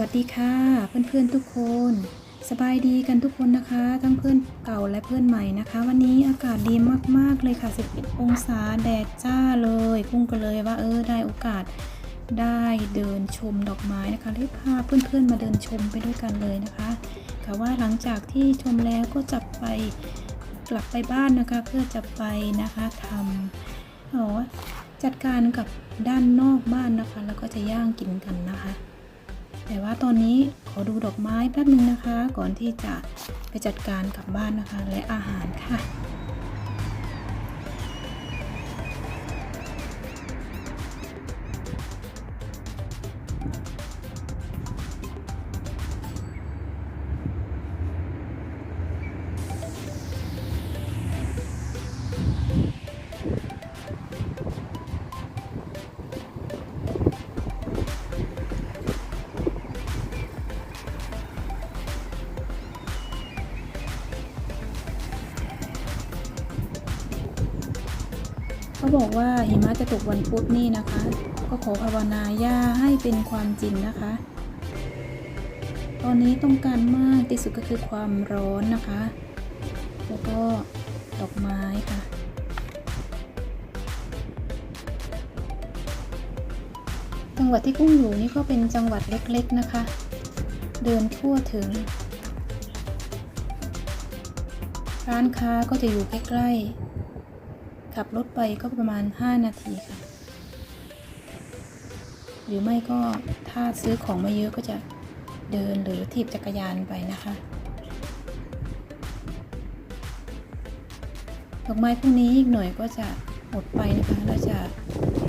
วัสดีค่ะ เพื่อนๆทุกคน สบายดีกันทุกคนนะคะ ทั้งเพื่อนเก่าและเพื่อนใหม่นะคะ วันนี้อากาศดีมากๆเลยค่ะ 11 องศาแดดจ้าเลยพุ่งก็เลยว่าเออได้โอกาสได้เดินชมดอกไม้นะคะเลยพาเพื่อนๆมาเดินชมไปด้วยกันเลยนะคะค่ะว่าหลังจากที่ชมแล้วก็จะไปกลับไปบ้านนะคะ เพื่อจะไปนะคะทำอ๋อจัดการกับด้านนอกบ้านนะคะ แล้วก็จะย่างกินกันนะคะ แต่ว่าตอนนี้ขอดูดอกไม้แป๊บนึงนะคะ ก่อนที่จะไปจัดการกับบ้านนะคะ และอาหารค่ะ บอกว่าหิมะจะตกวันพุธนี่นะคะ ก็ขอภาวนาย่าให้เป็นความจริงนะคะ ตอนนี้ต้องการมากที่สุดก็คือความร้อนนะคะ แล้วก็ดอกไม้ค่ะจังหวัดที่กุ้งอยู่นี่ก็เป็นจังหวัดเล็กๆนะคะ เดินทั่วถึง ร้านค้าก็จะอยู่ใกล้ๆ ขับรถไปก็ประมาณ 5 นาทีค่ะ หรือไม่ก็ถ้าซื้อของมาเยอะก็จะเดินหรือถีบจักรยานไปนะคะดอกไม้พวกนี้อีกหน่อยก็จะหมดไปนะคะแล้วจะ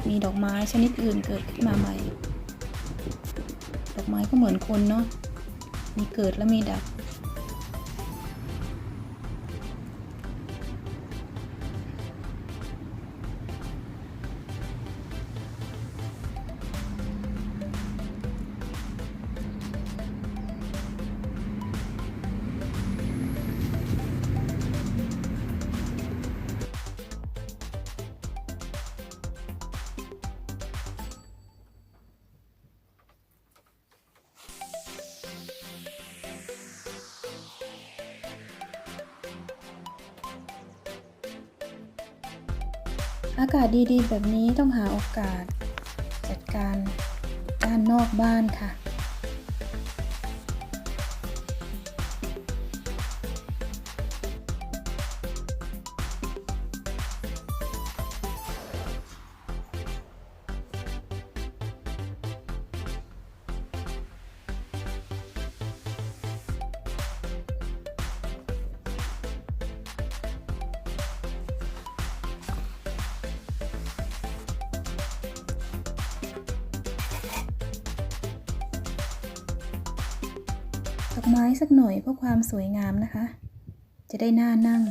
มีดอกไม้ชนิดอื่นเกิดขึ้นมาใหม่ ดอกไม้ก็เหมือนคนเนาะ มีเกิดและมีดับ อากาศดีๆ แบบนี้ต้องหาโอกาส จัดการด้านนอกบ้านค่ะ ดอกไม้สักหน่อยเพื่อความสวยงามนะคะ จะได้น่านั่ง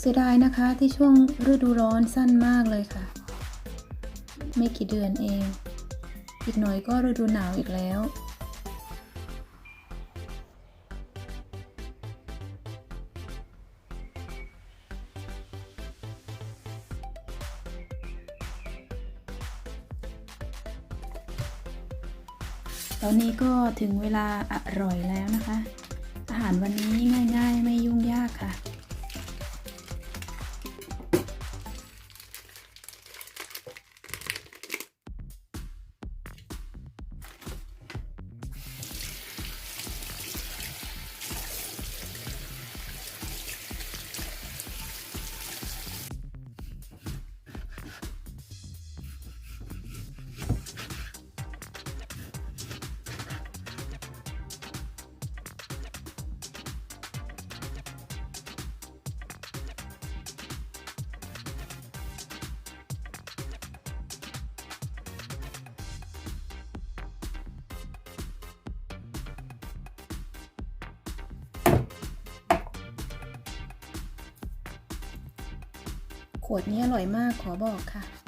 เสียดายนะคะที่ช่วงฤดูร้อนสั้นมากเลยค่ะ ไม่กี่เดือนเอง อีกหน่อยก็ฤดูหนาวอีกแล้ว ตอนนี้ก็ถึงเวลาอร่อยแล้วนะคะ อาหารวันนี้ง่าย ๆ ไม่ยุ่งยากค่ะ ขวดนี้อร่อยมากขอบอกค่ะ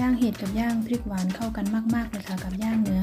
ย่างเห็ดกับย่างพริกหวานเข้ากันมากๆเลยค่ะกับย่างเนื้อ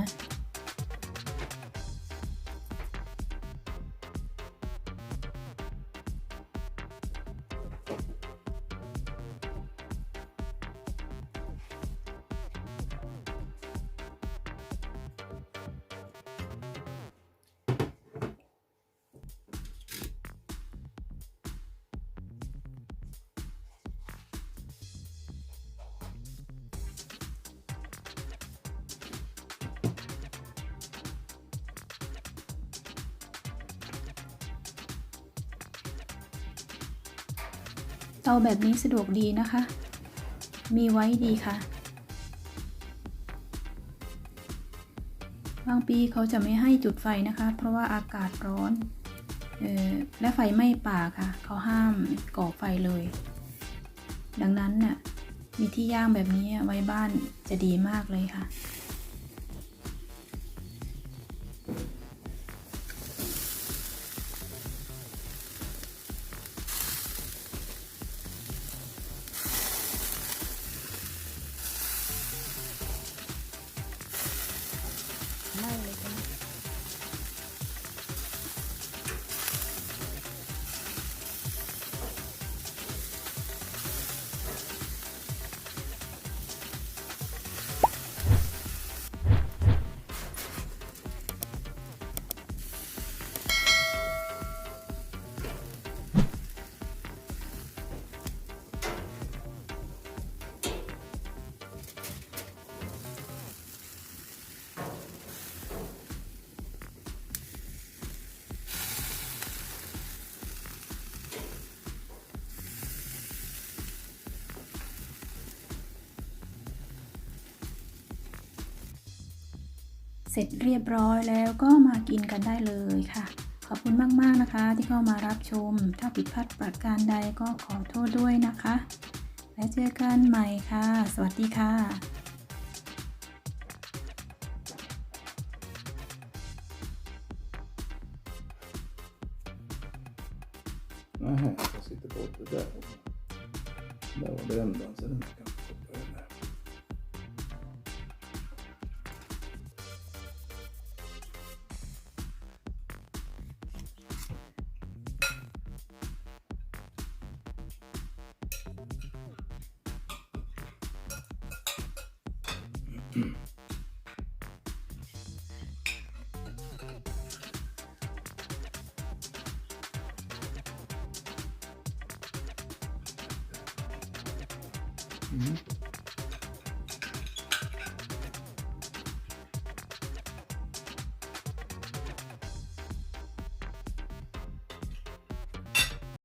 เตาแบบนี้สะดวกดีนะคะ มีไว้ดีค่ะ บางปีเขาจะไม่ให้จุดไฟนะคะ เพราะว่าอากาศร้อนออและไฟไหม้ป่าค่ะ เขาห้ามก่อไฟเลย ดังนั้นน่ะมีที่ย่างแบบนี้ไว้บ้านจะดีมากเลยค่ะ เสร็จเรียบร้อยแล้วก็มากินกันได้เลยค่ะ ขอบคุณมากๆนะคะ ที่เข้ามารับชม ถ้าผิดพลาดประการใดก็ขอโทษด้วยนะคะ แล้วเจอกันใหม่ค่ะ สวัสดีค่ะ Nej, jag sitter på det där. Där var brändan så den Mm-hmm.